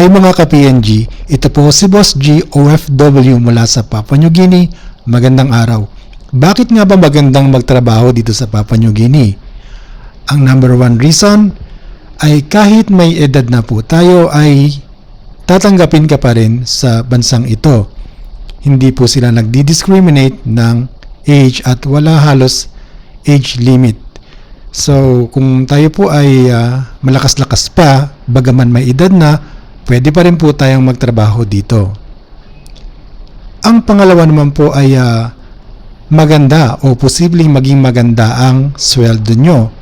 Hi mga ka-PNG, ito po si Boss G OFW mula sa Papua New Guinea. Magandang araw. Bakit nga ba magandang magtrabaho dito sa Papua New Guinea? Ang number one reason ay kahit may edad na po tayo ay tatanggapin ka pa rin sa bansang ito. Hindi po sila nagdi-discriminate ng age at wala halos age limit. So, kung tayo po ay ah, malakas-lakas pa, bagaman may edad na, pwede pa rin po tayong magtrabaho dito. Ang pangalawa naman po ay ah, maganda o posibleng maging maganda ang sweldo nyo.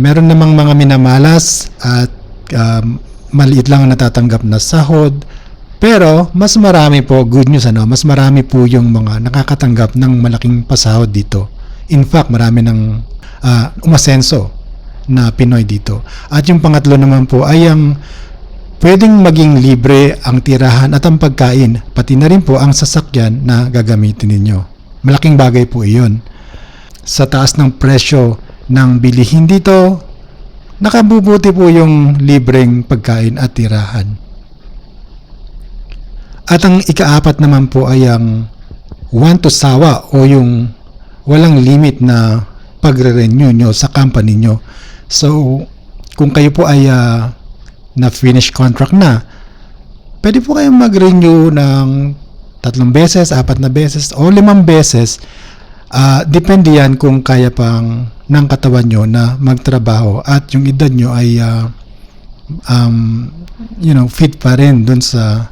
Meron namang mga minamalas at um, maliit lang ang natatanggap na sahod. Pero mas marami po, good news ano, mas marami po yung mga nakakatanggap ng malaking pasahod dito. In fact, marami ng ah, umasenso na Pinoy dito. At yung pangatlo naman po ay ang pwedeng maging libre ang tirahan at ang pagkain, pati na rin po ang sasakyan na gagamitin ninyo. Malaking bagay po iyon. Sa taas ng presyo ng bilihin dito, nakabubuti po yung libreng pagkain at tirahan. At ang ikaapat naman po ay ang one to sawa o yung walang limit na pagre-renew nyo sa company nyo. So, kung kayo po ay ah, na-finish contract na, pwede po kayong mag-renew ng tatlong beses, apat na beses, o limang beses. Ah, depende yan kung kaya pang ng katawan nyo na magtrabaho at yung edad nyo ay ah, um, you know, fit pa rin dun sa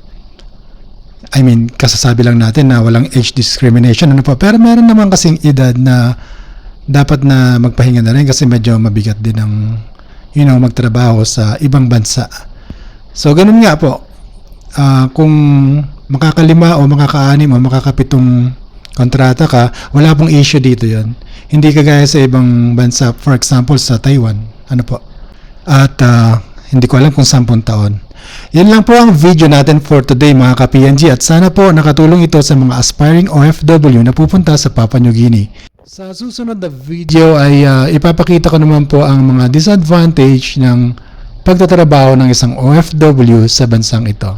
I mean, kasasabi lang natin na walang age discrimination ano pa. Pero meron naman kasing edad na dapat na magpahinga na rin kasi medyo mabigat din ang you know, magtrabaho sa ibang bansa. So, ganun nga po. Ah, kung makakalima o makakaanim o makakapitong kontrata ka, wala pong issue dito yon. Hindi kagaya sa ibang bansa, for example sa Taiwan. Ano po? At ah, hindi ko alam kung 10 taon. Yan lang po ang video natin for today mga ka-PNG at sana po nakatulong ito sa mga aspiring OFW na pupunta sa Papua New Guinea. Sa susunod na video ay ah, ipapakita ko naman po ang mga disadvantage ng pagtatrabaho ng isang OFW sa bansang ito.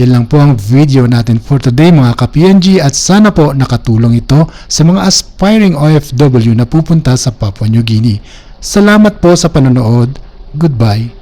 Yan lang po ang video natin for today mga ka-PNG at sana po nakatulong ito sa mga aspiring OFW na pupunta sa Papua New Guinea. Salamat po sa panonood. Goodbye.